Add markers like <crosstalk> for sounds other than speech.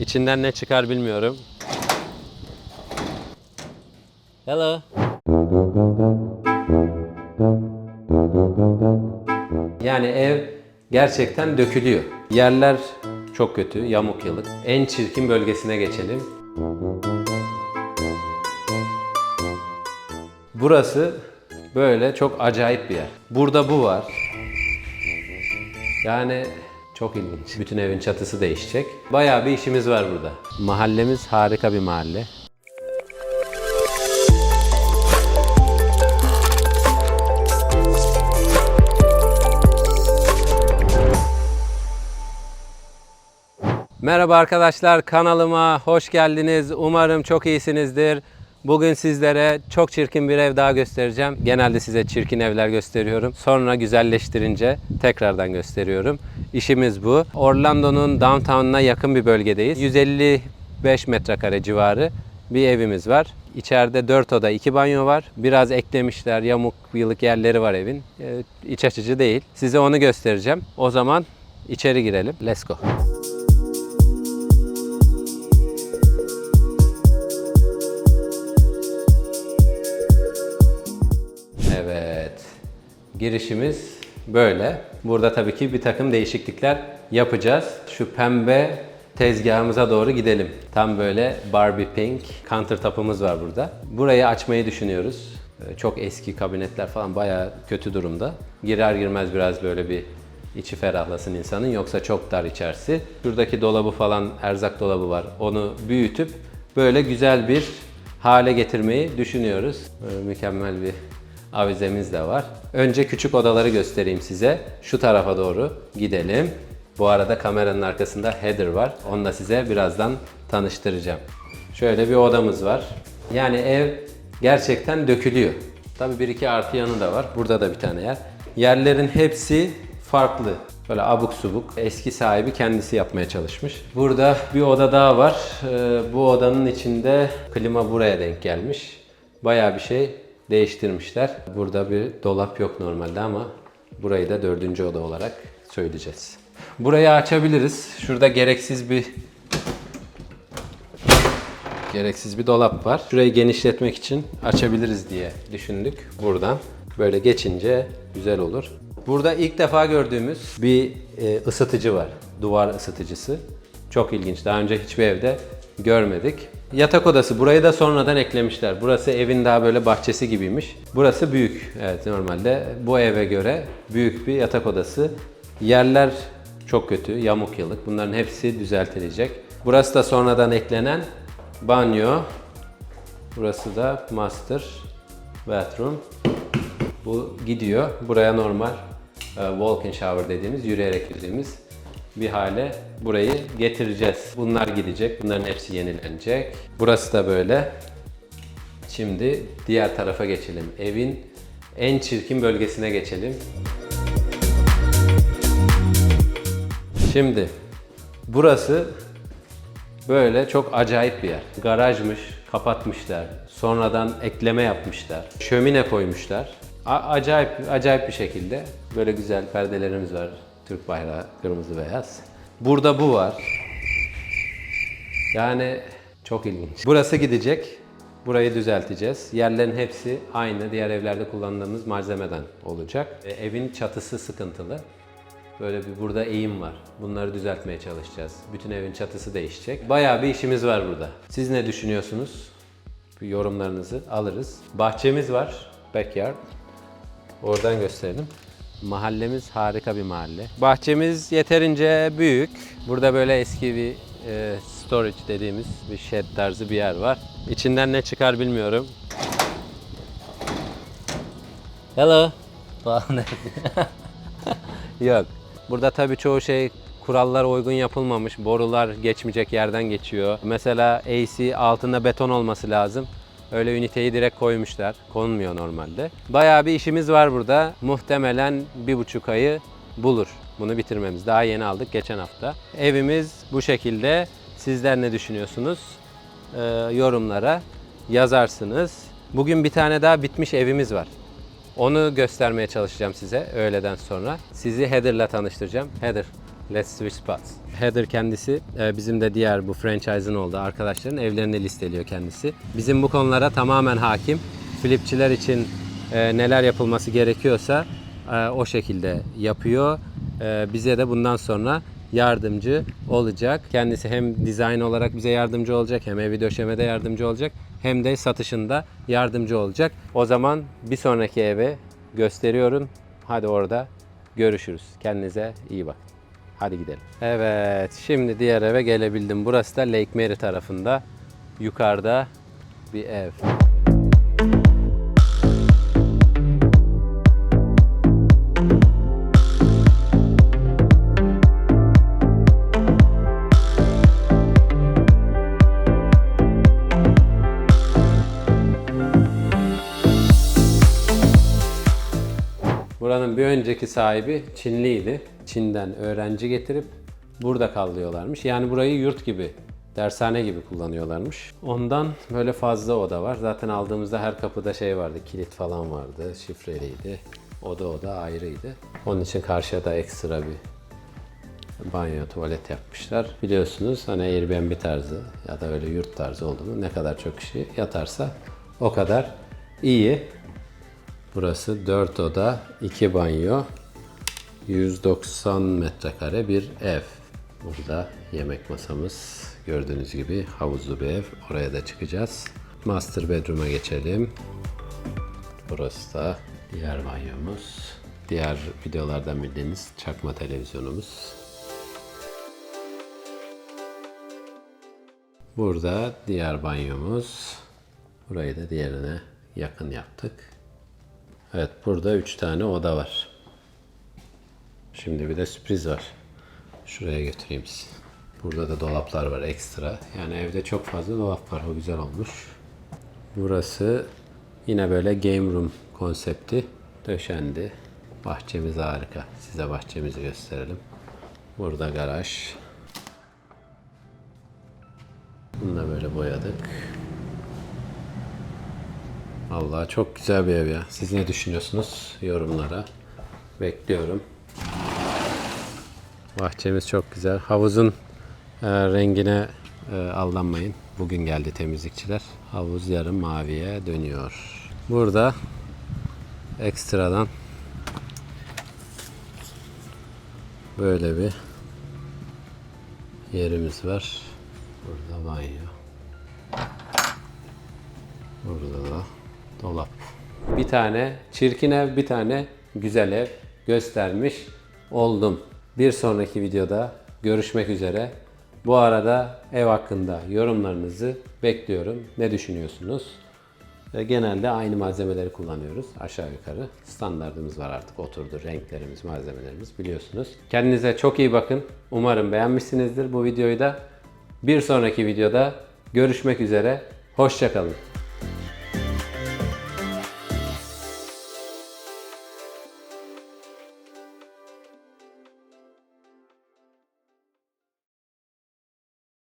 İçinden ne çıkar bilmiyorum. Hello. Yani ev gerçekten dökülüyor. Yerler çok kötü, yamuk yılık. En çirkin bölgesine geçelim. Burası böyle çok acayip bir yer. Burada bu var. Yani çok ilginç. Bütün evin çatısı değişecek. Bayağı bir işimiz var burada. Mahallemiz harika bir mahalle. Merhaba arkadaşlar kanalıma hoş geldiniz. Umarım çok iyisinizdir. Bugün sizlere çok çirkin bir ev daha göstereceğim. Genelde size çirkin evler gösteriyorum. Sonra güzelleştirince tekrardan gösteriyorum. İşimiz bu. Orlando'nun downtown'una yakın bir bölgedeyiz. 155 metrekare civarı bir evimiz var. İçeride 4 oda 2 banyo var. Biraz eklemişler. Yamuk yılık yerleri var evin. Ee, iç açıcı değil. Size onu göstereceğim. O zaman içeri girelim. Let's go. Girişimiz böyle. Burada tabii ki bir takım değişiklikler yapacağız. Şu pembe tezgahımıza doğru gidelim. Tam böyle Barbie Pink counter tapımız var burada. Burayı açmayı düşünüyoruz. Ee, Çok eski kabinetler falan bayağı kötü durumda. Girer girmez biraz böyle bir içi ferahlasın insanın yoksa çok dar içerisi. Şuradaki dolabı falan erzak dolabı var. Onu büyütüp böyle güzel bir hale getirmeyi düşünüyoruz. Böyle mükemmel bir avizemiz de var. Önce küçük odaları göstereyim size. Şu tarafa doğru gidelim. Bu arada kameranın arkasında header var. Onu da size birazdan tanıştıracağım. Şöyle bir odamız var. Yani ev gerçekten dökülüyor. Tabii bir iki artı yanı da var. Burada da bir tane yer. Yerlerin hepsi farklı. Böyle abuk subuk. Eski sahibi kendisi yapmaya çalışmış. Burada bir oda daha var. Ee, bu odanın içinde klima buraya denk gelmiş. Bayağı bir şey değiştirmişler. Burada bir dolap yok normalde ama burayı da dördüncü oda olarak söyleyeceğiz. Burayı açabiliriz. Şurada gereksiz bir gereksiz bir dolap var. Şurayı genişletmek için açabiliriz diye düşündük buradan. Böyle geçince güzel olur. Burada ilk defa gördüğümüz bir e, ısıtıcı var. Duvar ısıtıcısı. Çok ilginç. Daha önce hiçbir evde görmedik. Yatak odası. Burayı da sonradan eklemişler. Burası evin daha böyle bahçesi gibiymiş. Burası büyük. Evet normalde bu eve göre büyük bir yatak odası. Yerler çok kötü. Yamuk yılık. Bunların hepsi düzeltilecek. Burası da sonradan eklenen banyo. Burası da master bathroom. Bu gidiyor. Buraya normal e, walk-in shower dediğimiz, yürüyerek yüzdüğümüz bir hale burayı getireceğiz. Bunlar gidecek. Bunların hepsi yenilenecek. Burası da böyle. Şimdi diğer tarafa geçelim. Evin en çirkin bölgesine geçelim. Şimdi burası böyle çok acayip bir yer. Garajmış, kapatmışlar. Sonradan ekleme yapmışlar. Şömine koymuşlar. A- acayip acayip bir şekilde böyle güzel perdelerimiz var. Türk bayrağı kırmızı beyaz. Burada bu var. Yani çok ilginç. Burası gidecek. Burayı düzelteceğiz. Yerlerin hepsi aynı diğer evlerde kullandığımız malzemeden olacak. E, evin çatısı sıkıntılı. Böyle bir burada eğim var. Bunları düzeltmeye çalışacağız. Bütün evin çatısı değişecek. Bayağı bir işimiz var burada. Siz ne düşünüyorsunuz? Bir yorumlarınızı alırız. Bahçemiz var. Backyard. Oradan gösterelim. Mahallemiz harika bir mahalle. Bahçemiz yeterince büyük. Burada böyle eski bir e, storage dediğimiz bir shed tarzı bir yer var. İçinden ne çıkar bilmiyorum. Hello. <laughs> Yok. Burada tabii çoğu şey kurallara uygun yapılmamış. Borular geçmeyecek yerden geçiyor. Mesela AC altında beton olması lazım. Öyle üniteyi direkt koymuşlar. Konmuyor normalde. Bayağı bir işimiz var burada. Muhtemelen bir buçuk ayı bulur bunu bitirmemiz. Daha yeni aldık geçen hafta. Evimiz bu şekilde. Sizler ne düşünüyorsunuz? Ee, yorumlara yazarsınız. Bugün bir tane daha bitmiş evimiz var. Onu göstermeye çalışacağım size öğleden sonra. Sizi Heather'la tanıştıracağım. Heather, Let's switch spots. Heather kendisi e, bizim de diğer bu franchise'ın olduğu arkadaşların evlerini listeliyor kendisi. Bizim bu konulara tamamen hakim. Flipçiler için e, neler yapılması gerekiyorsa e, o şekilde yapıyor. Bize de bundan sonra yardımcı olacak. Kendisi hem dizayn olarak bize yardımcı olacak, hem evi döşemede yardımcı olacak, hem de satışında yardımcı olacak. O zaman bir sonraki eve gösteriyorum. Hadi orada görüşürüz. Kendinize iyi bakın. Hadi gidelim. Evet, şimdi diğer eve gelebildim. Burası da Lake Mary tarafında. Yukarıda bir ev. Buranın bir önceki sahibi Çinliydi. Çin'den öğrenci getirip burada kalıyorlarmış. Yani burayı yurt gibi, dershane gibi kullanıyorlarmış. Ondan böyle fazla oda var. Zaten aldığımızda her kapıda şey vardı, kilit falan vardı, şifreliydi. Oda oda ayrıydı. Onun için karşıya da ekstra bir banyo, tuvalet yapmışlar. Biliyorsunuz hani Airbnb tarzı ya da öyle yurt tarzı oldu mu ne kadar çok kişi yatarsa o kadar iyi. Burası 4 oda, 2 banyo, 190 metrekare bir ev. Burada yemek masamız gördüğünüz gibi havuzlu bir ev. Oraya da çıkacağız. Master bedroom'a geçelim. Burası da diğer banyomuz. Diğer videolardan bildiğiniz çakma televizyonumuz. Burada diğer banyomuz. Burayı da diğerine yakın yaptık. Evet burada 3 tane oda var. Şimdi bir de sürpriz var. Şuraya götüreyim sizi. Burada da dolaplar var ekstra. Yani evde çok fazla dolap var. O güzel olmuş. Burası yine böyle game room konsepti. Döşendi. Bahçemiz harika. Size bahçemizi gösterelim. Burada garaj. Bunu da böyle boyadık. Allah çok güzel bir ev ya. Siz ne düşünüyorsunuz? Yorumlara bekliyorum. Bahçemiz çok güzel. Havuzun e, rengine e, aldanmayın. Bugün geldi temizlikçiler. Havuz yarım maviye dönüyor. Burada ekstradan böyle bir yerimiz var. Burada banyo. Burada da dolap. Bir tane çirkin ev, bir tane güzel ev göstermiş oldum. Bir sonraki videoda görüşmek üzere. Bu arada ev hakkında yorumlarınızı bekliyorum. Ne düşünüyorsunuz? Genelde aynı malzemeleri kullanıyoruz aşağı yukarı. Standartımız var artık oturdu. Renklerimiz, malzemelerimiz biliyorsunuz. Kendinize çok iyi bakın. Umarım beğenmişsinizdir bu videoyu da. Bir sonraki videoda görüşmek üzere. Hoşçakalın.